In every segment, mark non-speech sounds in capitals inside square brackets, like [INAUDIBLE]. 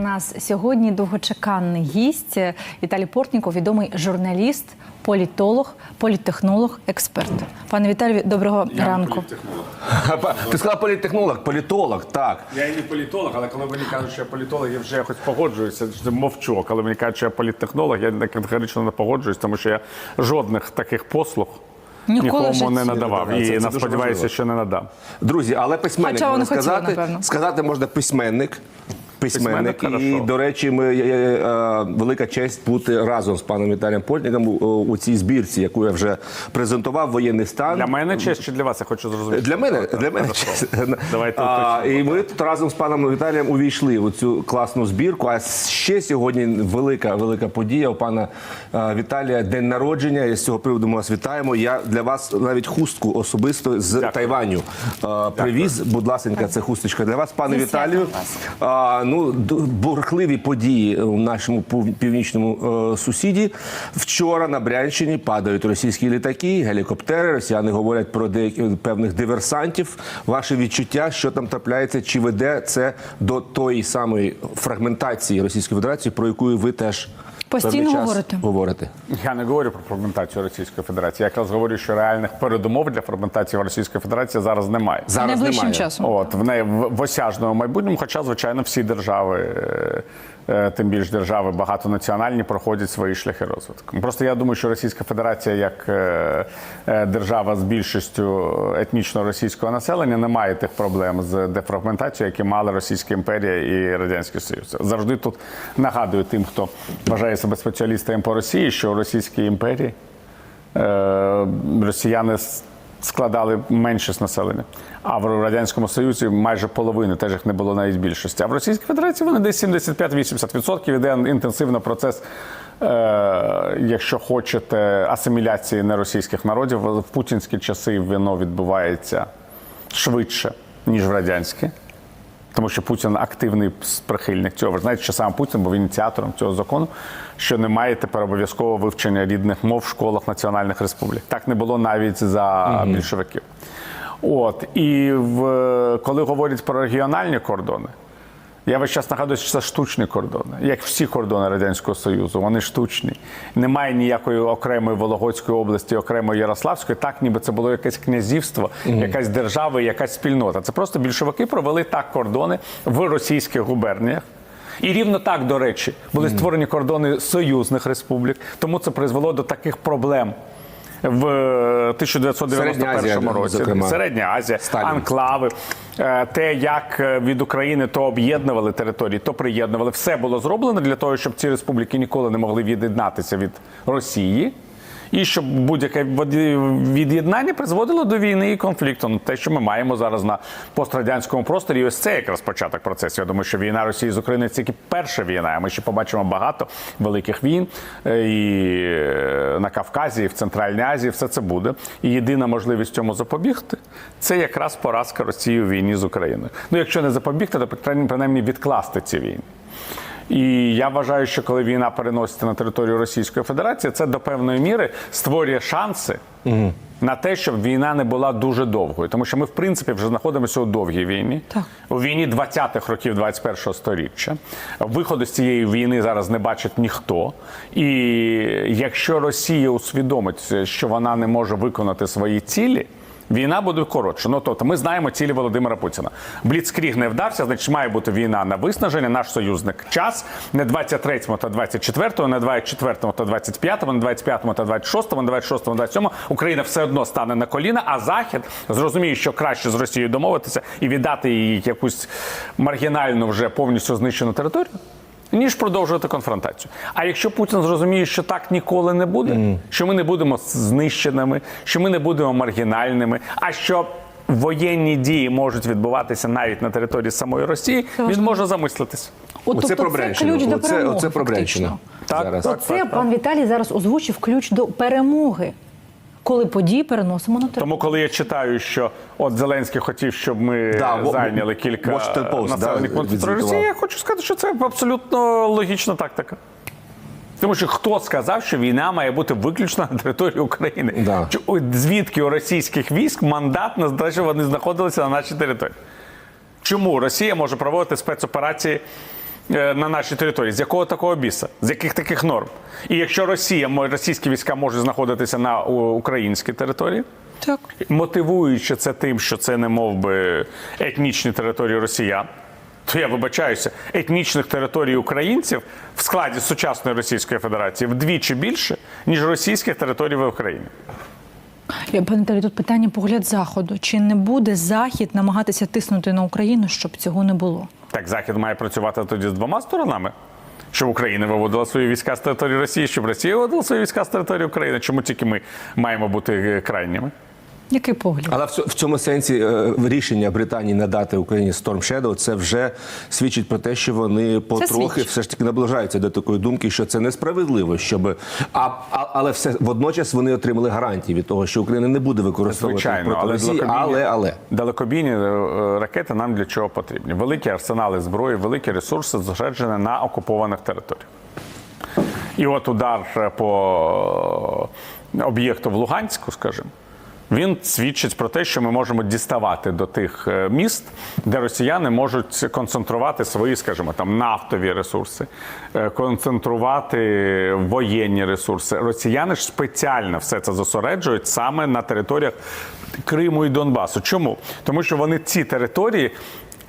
нас сьогодні довгочеканий гість е, Віталій Портніков, відомий журналіст, політолог, політтехнолог, експерт. Пане Віталію, доброго ранку. [LAUGHS] Ти сказав політтехнолог, політолог, так. Я і не політолог, але коли мені кажуть, що я політолог, я вже якось погоджуюся, мовчу. Коли мені кажуть, що я політтехнолог, я категорично не погоджуюсь, тому що я жодних таких послуг Ніколи нікому не надавав. Це- це І дуже сподіваюся, що не надам. Друзі, але письменник Хоча можна сказати. Сказати можна письменник. Письменник, Письменник, і хорошо. до речі, ми е, е, велика честь бути разом з паном Віталієм Портніком у, у цій збірці, яку я вже презентував. Воєнний стан Для мене честь чи для вас, я хочу зрозуміти. Для мене, Так, для мене честь. Давайте а, і ми тут разом з паном Віталієм увійшли у цю класну збірку. А ще сьогодні велика велика подія. У пана е, Віталія день народження. І з цього приводу ми вас вітаємо. Я для вас навіть хустку особисто з Дякую. Тайваню е, привіз. Будь ласка, це хусточка для вас, пане Віталію. А, ну, бурхливі події у нашому північному е, сусіді. Вчора на Брянщині падають російські літаки, гелікоптери. Росіяни говорять про деяких певних диверсантів. Ваше відчуття, що там трапляється, чи веде це до тої самої фрагментації Російської Федерації, про яку ви теж Постійно говорите. говорите? Я не говорю про фрагментацію Російської Федерації. Я якраз говорю, що реальних передумов для фрагментації Російської Федерації зараз немає. Зараз Найближчим немає. часом. От в неї в в осяжному майбутньому, хоча, звичайно, всі держави, е, е, тим більш держави багатонаціональні, проходять свої шляхи розвитку. Просто я думаю, що Російська Федерація, як е, держава з більшістю етнічно російського населення, не має тих проблем з дефрагментацією, які мали Російська імперія і Радянський Союз. Завжди тут нагадую тим, хто вважає себе спеціалістами по Росії, що у Російській імперії е, росіяни складали меншість населення. А в Радянському Союзі майже половини, теж їх не було навіть більшості. А в Російській Федерації вони десь 75-80% іде інтенсивно процес. Е, якщо хочете, асиміляції неросійських народів в путінські часи воно відбувається швидше, ніж в радянські. Тому що Путін активний прихильник цього. Ви знаєте, що саме Путін був ініціатором цього закону, що немає тепер обов'язкового вивчення рідних мов в школах національних республік. Так не було навіть за більшовиків. От і в коли говорять про регіональні кордони. Я весь час нагадую, що це штучні кордони, як всі кордони Радянського Союзу, вони штучні. Немає ніякої окремої Вологодської області, окремої Ярославської, так ніби це було якесь князівство, якась держава, якась спільнота. Це просто більшовики провели так кордони в російських губерніях. І рівно так, до речі, були створені кордони союзних республік. Тому це призвело до таких проблем в 1991 Середня Азія, році. зокрема. Середня Азія, Сталін. анклави, е, те, як е, від України то об'єднували території, то приєднували. Все було зроблено для того, щоб ці республіки ніколи не могли від'єднатися від Росії. І щоб будь-яке від'єднання призводило до війни і конфлікту. Ну, те, що ми маємо зараз на пострадянському просторі, ось це якраз початок процесу. Я думаю, що війна Росії з України це тільки перша війна. а Ми ще побачимо багато великих війн е, і е, на Кавказі, і в Центральній Азії. Все це буде. І єдина можливість цьому запобігти це якраз поразка Росії у війні з Україною. Ну, якщо не запобігти, то принаймні відкласти ці війни. І я вважаю, що коли війна переноситься на територію Російської Федерації, це до певної міри створює шанси на те, щоб війна не була дуже довгою. Тому що ми, в принципі, вже знаходимося у довгій війні, Так. у війні 20-х років 21-го сторіччя. Виходу з цієї війни зараз не бачить ніхто. І якщо Росія усвідомить, що вона не може виконати свої цілі. Війна буде коротше. Ну тобто, ми знаємо цілі Володимира Путіна. Бліцкріг не вдався, значить має бути війна на виснаження. Наш союзник час не 23-му та 24-му, не 24-му та 25-му, не 25-му та 26-му, не 26-му, 27-му. Україна все одно стане на коліна, а Захід зрозуміє, що краще з Росією домовитися і віддати їй якусь маргінальну вже повністю знищену територію. Ніж продовжувати конфронтацію. А якщо Путін зрозуміє, що так ніколи не буде, що ми не будемо знищеними, що ми не будемо маргінальними, а що воєнні дії можуть відбуватися навіть на території самої Росії, він може замислитись. От, Оце тобто про це ключ до Оце, перемоги. оце про фактично. Брянщину. Так, Зараз. так. Оце пан Віталій зараз озвучив ключ до перемоги, коли події переносимо на територію. Тому, коли я читаю, що от Зеленський хотів, щоб ми Да, зайняли кілька Post, населених да, пунктів. Росії, я хочу сказати, що це абсолютно логічна тактика. Тому що хто сказав, що війна має бути виключно на території України? Да. Чи- Звідки у російських військ мандат на те, що вони знаходилися на нашій території? Чому Росія може проводити спецоперації на нашій території. З якого такого біса? З яких таких норм? І якщо Росія, російські війська можуть знаходитися на українській території, Так. мотивуючи це тим, що це не мов би етнічні території росіян. То я вибачаюся, етнічних територій українців в складі сучасної Російської Федерації вдвічі більше, ніж російських територій в Україні. Я, Пане Віталію, тут питання погляд заходу. Чи не буде захід намагатися тиснути на Україну, щоб цього не було? Так Захід має працювати тоді з двома сторонами. Щоб Україна виводила свої війська з території Росії, щоб Росія виводила свої війська з території України. Чому тільки ми маємо бути е, крайніми? Який погляд? Але в цьому сенсі е, рішення Британії надати Україні Storm Shadow це вже свідчить про те, що вони потрохи все ж таки наближаються до такої думки, що це несправедливо, щоб а, а але все водночас вони отримали гарантії від того, що Україна не буде використовувати Звичайно, проти але Росії, далекобійні, але але далекобійні е, ракети нам для чого потрібні? Великі арсенали зброї, великі ресурси зосереджені на окупованих територіях. І от удар е, по об'єкту в Луганську, скажімо, він свідчить про те, що ми можемо діставати до тих е, міст, де росіяни можуть концентрувати свої, скажімо, там нафтові ресурси, е, концентрувати воєнні ресурси. Росіяни ж спеціально все це зосереджують саме на територіях Криму і Донбасу. Чому? Тому що вони ці території.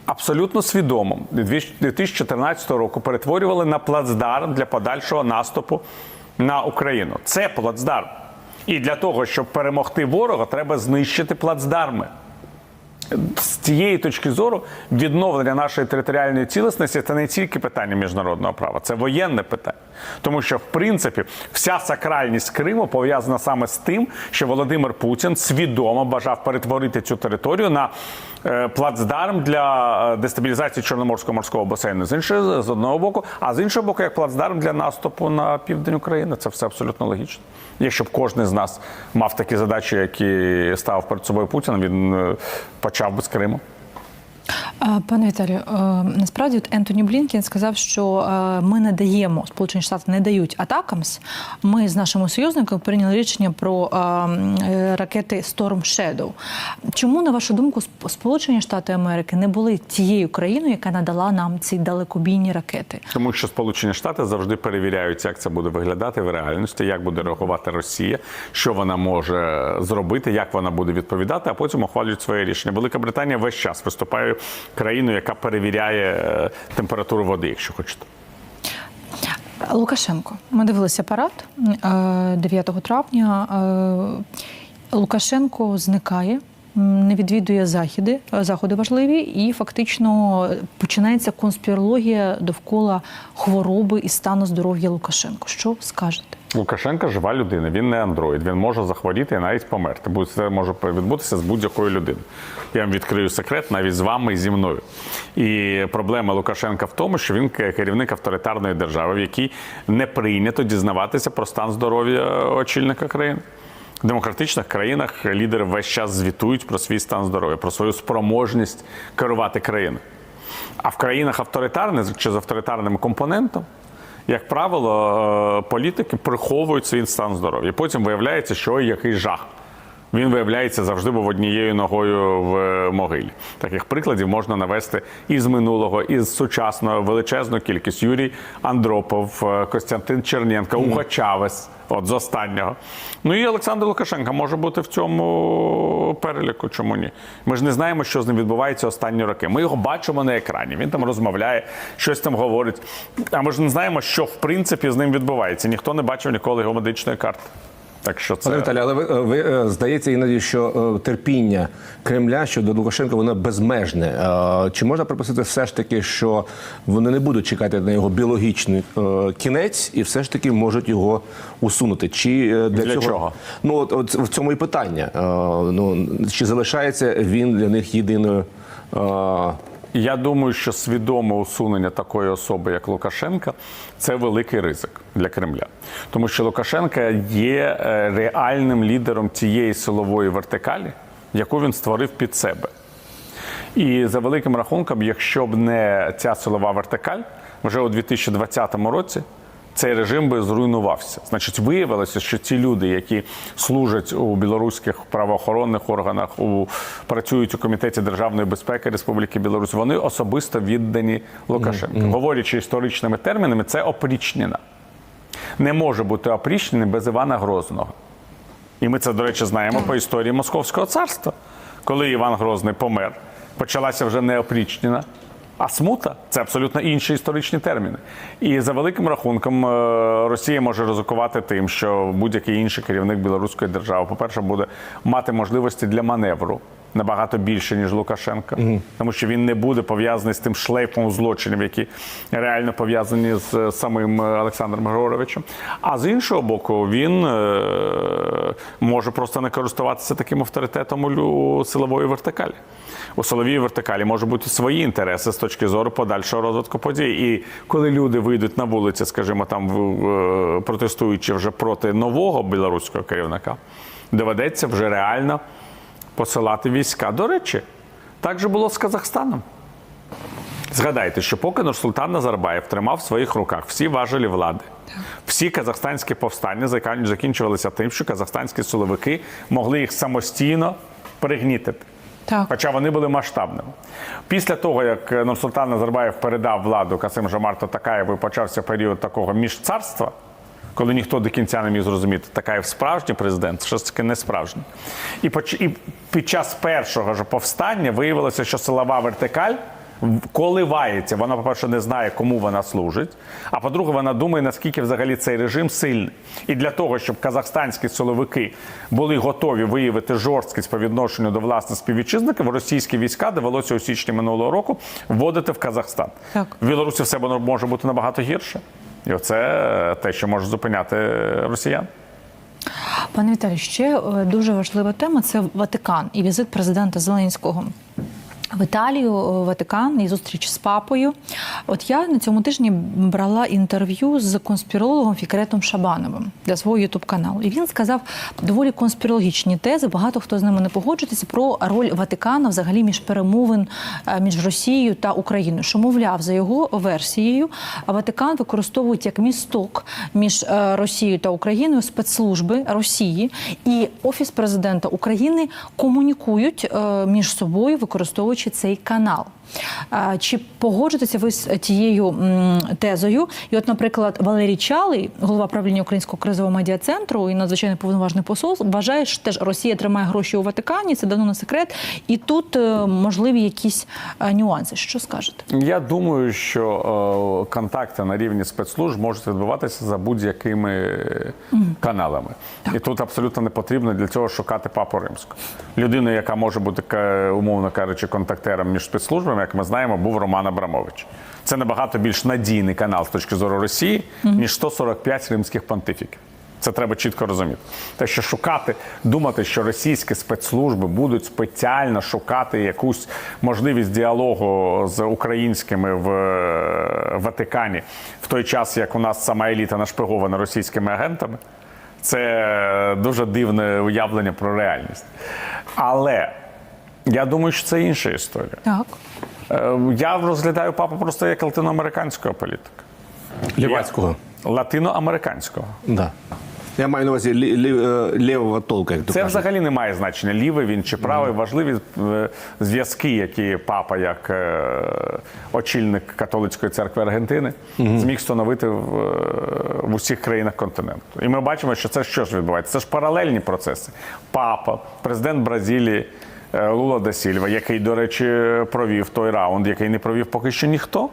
Абсолютно свідомо 2014 року перетворювали на плацдарм для подальшого наступу на Україну. Це плацдарм. І для того, щоб перемогти ворога, треба знищити плацдарми. З цієї точки зору відновлення нашої територіальної цілісності це не тільки питання міжнародного права, це воєнне питання. Тому що, в принципі, вся сакральність Криму пов'язана саме з тим, що Володимир Путін свідомо бажав перетворити цю територію на е, плацдарм для е, дестабілізації Чорноморського морського басейну з іншого з одного боку, а з іншого боку, як плацдарм для наступу на південь України. Це все абсолютно логічно. Якщо б кожен з нас мав такі задачі, які ставив перед собою Путін, він е, почав би з Криму. Пане Віталію, е, насправді от Ентоні Блінкен сказав, що е, ми не даємо, Сполучені Штати не дають атакамс. Ми з нашими союзниками прийняли рішення про е, ракети Storm Shadow. Чому, на вашу думку, Сполучені Штати Америки не були тією країною, яка надала нам ці далекобійні ракети? Тому що Сполучені Штати завжди перевіряють, як це буде виглядати в реальності, як буде реагувати Росія, що вона може зробити, як вона буде відповідати, а потім ухвалюють своє рішення. Велика Британія весь час виступає країною, яка перевіряє е, температуру води, якщо хочете. Лукашенко. Ми дивилися парад е, 9 травня. Е, Лукашенко зникає, не відвідує західи, е, заходи важливі, і фактично починається конспірологія довкола хвороби і стану здоров'я Лукашенко. Що скажете? Лукашенко жива людина, він не андроїд. Він може захворіти і навіть померти. Це може відбутися з будь-якою людиною. Я вам відкрию секрет навіть з вами і зі мною. І проблема Лукашенка в тому, що він керівник авторитарної держави, в якій не прийнято дізнаватися про стан здоров'я очільника країни. В демократичних країнах лідери весь час звітують про свій стан здоров'я, про свою спроможність керувати країною. А в країнах авторитарних чи з авторитарним компонентом, як правило, е, політики приховують свій стан здоров'я. Потім виявляється, що якийсь який жах. Він виявляється завжди був однією ногою в могилі. Таких прикладів можна навести із минулого, із сучасного величезну кількість. Юрій Андропов, е, Костянтин Черненко, Уго Чавес, от з останнього. Ну і Олександр Лукашенко може бути в цьому переліку. Чому ні? Ми ж не знаємо, що з ним відбувається останні роки. Ми його бачимо на екрані. Він там розмовляє, щось там говорить. А ми ж не знаємо, що в принципі з ним відбувається. Ніхто не бачив ніколи його медичної карти. Так що це Пане Віталій, але ви, ви е, здається іноді, що е, терпіння Кремля щодо Лукашенка воно безмежне. Е, Чи можна припустити все ж таки, що вони не будуть чекати на його біологічний е, кінець і все ж таки можуть його усунути? Чи е, для, Для цього чого? ну от, от в цьому і питання. Е, Ну чи залишається він для них єдиною? Я думаю, що свідоме усунення такої особи, як Лукашенка, це великий ризик для Кремля, тому що Лукашенка є е, реальним лідером цієї силової вертикалі, яку він створив під себе. І за великим рахунком, якщо б не ця силова вертикаль, вже у 2020 році цей режим би зруйнувався. Значить, виявилося, що ці люди, які служать у білоруських правоохоронних органах, у працюють у комітеті державної безпеки Республіки Білорусь, вони особисто віддані Лукашенку. Говорячи історичними термінами, це опрічнена. Не може бути опрічненим без Івана Грозного. І ми це, до речі, знаємо по історії Московського царства. Коли Іван Грозний помер, почалася вже не опрічнена, а смута це абсолютно інші історичні терміни. І за великим рахунком, е, Росія може ризикувати тим, що будь-який інший керівник білоруської держави, по-перше, буде мати можливості для маневру. Набагато більше ніж Лукашенка, тому що він не буде пов'язаний з тим шлейфом злочинів, які реально пов'язані з е, самим е, Олександром Григоровичем. А з іншого боку, він е, може просто не користуватися таким авторитетом у силової вертикалі. У силовій вертикалі можуть бути свої інтереси з точки зору подальшого розвитку подій. І коли люди вийдуть на вулиці, скажімо, там протестуючи вже проти нового білоруського керівника, доведеться вже реально посилати війська. До речі, так же було з Казахстаном. Згадайте, що поки Нурсултан Назарбаєв тримав в своїх руках всі важелі влади, всі казахстанські повстання закінчувалися тим, що казахстанські силовики могли їх самостійно пригнітити. Так. Хоча вони були масштабними. Після того, як Нурсултан Назарбаєв передав владу Касим Жамарту Такаєву, і почався період такого міжцарства, коли ніхто до кінця не міг зрозуміти, Такаєв справжній президент, що ж таки не справжній. І, і під час першого ж повстання виявилося, що силова вертикаль коливається. Вона, по-перше, не знає, кому вона служить. А по-друге, вона думає, наскільки взагалі цей режим сильний. І для того, щоб казахстанські силовики були готові виявити жорсткість по відношенню до власних співвітчизників, російські війська довелося у січні минулого року вводити в Казахстан. Так. В Білорусі все воно може бути набагато гірше. І оце те, що може зупиняти росіян. Пане Віталій, ще е, дуже важлива тема це Ватикан і візит президента Зеленського. В Італію, е, Ватикан і зустріч з папою. От я на цьому тижні брала інтерв'ю з конспірологом Фікретом Шабановим для свого ютуб каналу. І він сказав доволі конспірологічні тези. Багато хто з ними не погоджується про роль Ватикана взагалі між перемовин е, між Росією та Україною. Що мовляв, за його версією, Ватикан використовують як місток між е, Росією та Україною спецслужби Росії і офіс президента України комунікують між собою, використовуючи цей канал. Чи погоджуєтеся ви з тією тезою? І, от, наприклад, Валерій Чалий, голова правління Українського кризового медіа центру і надзвичайно повноважний посол, вважає, що теж Росія тримає гроші у Ватикані. Це давно не секрет. І тут е, можливі якісь е, нюанси. Що скажете? Я думаю, що е, контакти на рівні спецслужб можуть відбуватися за будь-якими каналами. І тут абсолютно не потрібно для цього шукати папу римську. Людина, яка може бути умовно кажучи, контактером між спецслужбами, як ми знаємо, був Роман Абрамович. Це набагато більш надійний канал з точки зору Росії, ніж 145 римських понтифіків. Це треба чітко розуміти. Те, що шукати, думати, що російські спецслужби будуть спеціально шукати якусь можливість діалогу з українськими в е, Ватикані в той час, як у нас сама еліта нашпигована російськими агентами, це дуже дивне уявлення про реальність. Але я думаю, що це інша історія. Так. Е, Я розглядаю папу просто як латиноамериканського політика. Лівацького. Латиноамериканського. Да. Я маю на увазі лі, лі, е, лівого толка, як Це кажуть. взагалі не має значення, лівий він чи правий. Важливі е, зв'язки, які папа, як очільник католицької церкви Аргентини, зміг встановити в, в усіх країнах континенту. І ми бачимо, що це що ж відбувається? Це ж паралельні процеси. Папа, президент Бразилії. Е, Лула да Сільва, який, до речі, провів той раунд, який не провів поки що ніхто.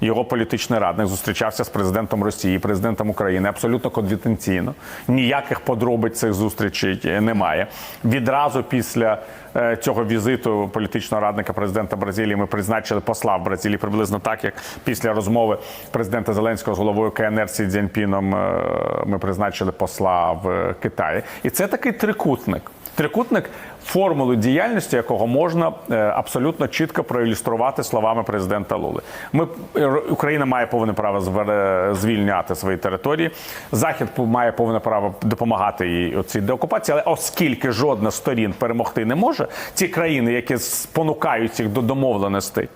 Його політичний радник зустрічався з президентом Росії, президентом України абсолютно конфіденційно. Ніяких подробиць цих зустрічей немає. Відразу після е, цього візиту політичного радника президента Бразилії ми призначили посла в Бразилії приблизно так, як після розмови президента Зеленського з головою КНР Сі Цзіньпіном е, ми призначили посла в Китаї. І це такий трикутник. Трикутник, формулу діяльності якого можна е, абсолютно чітко проілюструвати словами президента Лули. Ми е, Україна має повне право звер- звільняти свої території. Захід має повне право допомагати їй у цій деокупації. Але оскільки жодна з сторін перемогти не може, ці країни, які спонукають їх до домовленостей,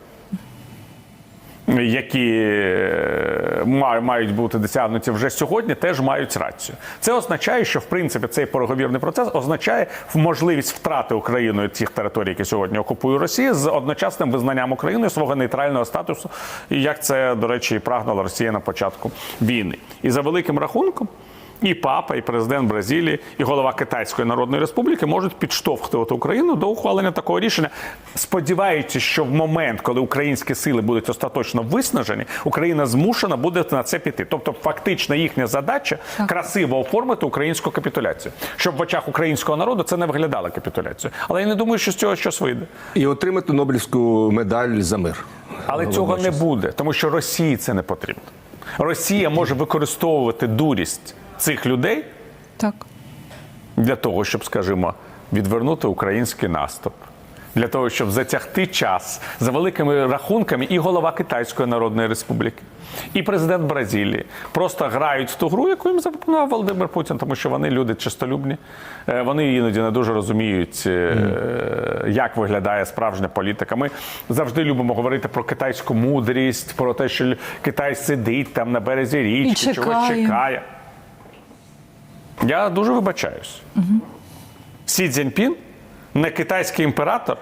які е, мають бути досягнуті вже сьогодні, теж мають рацію. Це означає, що в принципі цей переговірний процес означає можливість втрати Україною цих територій, які сьогодні окупує Росія, з одночасним визнанням Україною свого нейтрального статусу, як це, до речі, і прагнула Росія на початку війни. І за великим рахунком. І папа, і президент Бразилії, і голова Китайської Народної Республіки можуть підштовхувати Україну до ухвалення такого рішення, сподіваючись, що в момент, коли українські сили будуть остаточно виснажені, Україна змушена буде на це піти. Тобто, фактично, їхня задача красиво оформити українську капітуляцію, щоб в очах українського народу це не виглядало капітуляцією. Але я не думаю, що з цього щось вийде. І отримати Нобелівську медаль за мир. Але цього не буде, тому що Росії це не потрібно. Росія може використовувати дурість цих людей Так. для того, щоб, скажімо, відвернути український наступ. Для того, щоб затягти час за великими рахунками, і голова Китайської Народної Республіки, і президент Бразилії просто грають в ту гру, яку їм запропонував Володимир Путін, тому що вони люди чистолюбні. Е, Вони іноді не дуже розуміють, е, як виглядає справжня політика. Ми завжди любимо говорити про китайську мудрість, про те, що Китай сидить там на березі річки, чогось чекає. Я дуже вибачаюсь. Сі Цзіньпін не китайський імператор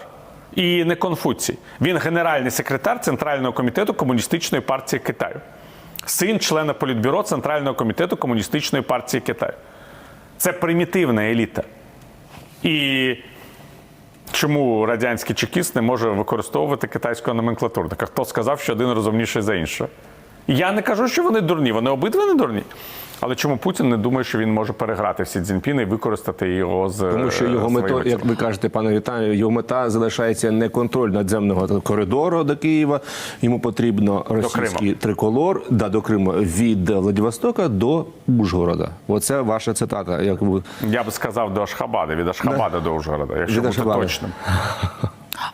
і не Конфуцій. Він генеральний секретар Центрального комітету Комуністичної партії Китаю, син члена політбюро Центрального комітету Комуністичної партії Китаю. Це примітивна еліта. І чому радянський чекіст не може використовувати китайського номенклатурника? Хто сказав, що один розумніший за іншого? Я не кажу, що вони дурні, вони обидва не дурні. Але чому Путін не думає, що він може переграти всі Цзіньпіна і використати його з Тому що е, його своїми мето, як ви кажете, пане Віталію, його мета залишається не контроль надземного коридору до Києва. Йому потрібно російський триколор да, до Криму від Владивостока до Ужгорода. Оце ваша цитата. Як ви Я би сказав до Ашхабада, від Ашхабада до Ужгорода, якщо Від бути Ашхабада. точним.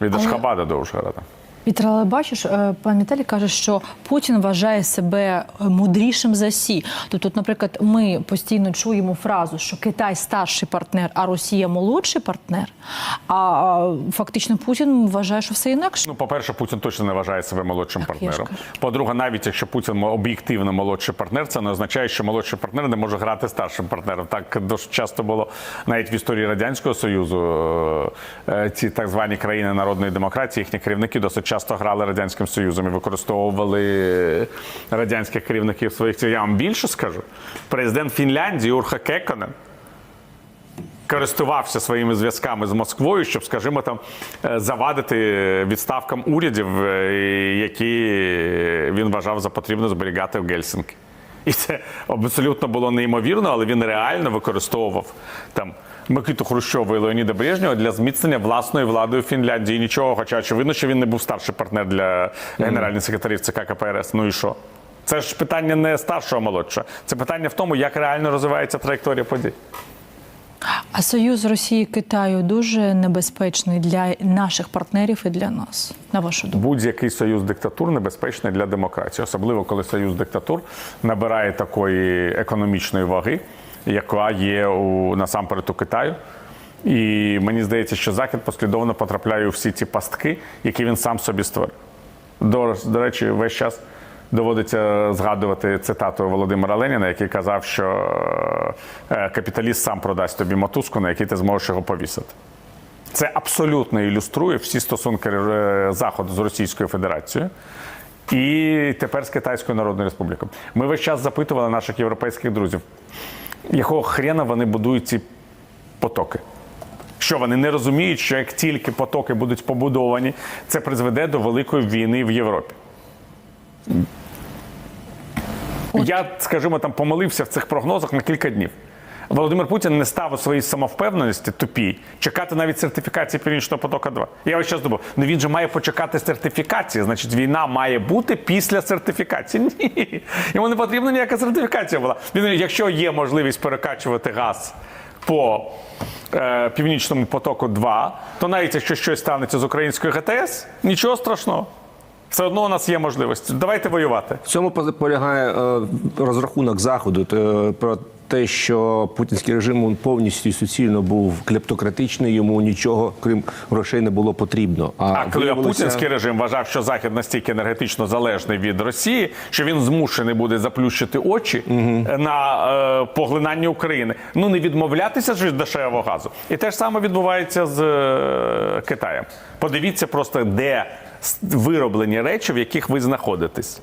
Від Ашхабада до Ужгорода. Вітер, але бачиш, е, пан Віталій каже, що Путін вважає себе е, мудрішим за Сі. Тобто, наприклад, ми постійно чуємо фразу, що Китай старший партнер, а Росія молодший партнер. А фактично Путін вважає, що все інакше. Ну, по-перше, Путін точно не вважає себе молодшим Так, партнером. По-друге, навіть якщо Путін об'єктивно молодший партнер, це не означає, що молодший партнер не може грати старшим партнером. Так дуже часто було навіть в історії радянського союзу. е, Ці так звані країни народної демократії, їхні керівники досить часто грали радянським союзом і використовували радянських керівників своїх цілей. Я вам більше скажу. Президент Фінляндії Урха Кеконен користувався своїми зв'язками з Москвою, щоб, скажімо, там е, завадити відставкам урядів, е, які він вважав за потрібно зберігати в Гельсінкі. І це абсолютно було неймовірно, але він реально використовував там Микиту Хрущова і Леоніда Брежнєва для зміцнення власної влади у Фінляндії. Нічого, хоча очевидно, що він не був старший партнер для генеральних секретарів ЦК КПРС. Ну і що? Це ж питання не старшого, молодшого. Це питання в тому, як реально розвивається траєкторія подій. А союз Росії і Китаю дуже небезпечний для наших партнерів і для нас. На вашу думку. Будь-який союз диктатур небезпечний для демократії, особливо коли союз диктатур набирає такої економічної ваги, яка є у насамперед у Китаю. І мені здається, що Захід послідовно потрапляє у всі ці пастки, які він сам собі створив. До, до речі, весь час доводиться згадувати цитату Володимира Леніна, який казав, що е, капіталіст сам продасть тобі мотузку, на якій ти зможеш його повісити. Це абсолютно ілюструє всі стосунки е, Заходу з Російською Федерацією. І тепер з Китайською Народною Республікою. Ми весь час запитували наших європейських друзів, якого хрена вони будують ці потоки. Що вони не розуміють, що як тільки потоки будуть побудовані, це призведе до великої війни в Європі. Я, скажімо, там помилився в цих прогнозах на кілька днів. Володимир Путін не став у своїй самовпевненості тупій чекати навіть сертифікації Північного потока 2 Я ось час думав, ну він же має почекати сертифікації, значить війна має бути після сертифікації. [LAUGHS] Ні, йому не потрібна ніяка сертифікація була. Він, якщо є можливість перекачувати газ по е, Північному потоку 2 то навіть якщо щось станеться з українською ГТС, нічого страшного. Все одно у нас є можливість. Давайте воювати. В цьому полягає е, розрахунок заходу е, про те, що путінський режим він повністю і суцільно був клептократичний, йому нічого крім грошей не було потрібно. А коли виявилося- путінський режим вважав, що захід настільки енергетично залежний від Росії, що він змушений буде заплющити очі на е, поглинання України. Ну не відмовлятися ж від дешевого газу. І те ж саме відбувається з е, Китаєм. Подивіться просто, де вироблені речі, в яких ви знаходитесь.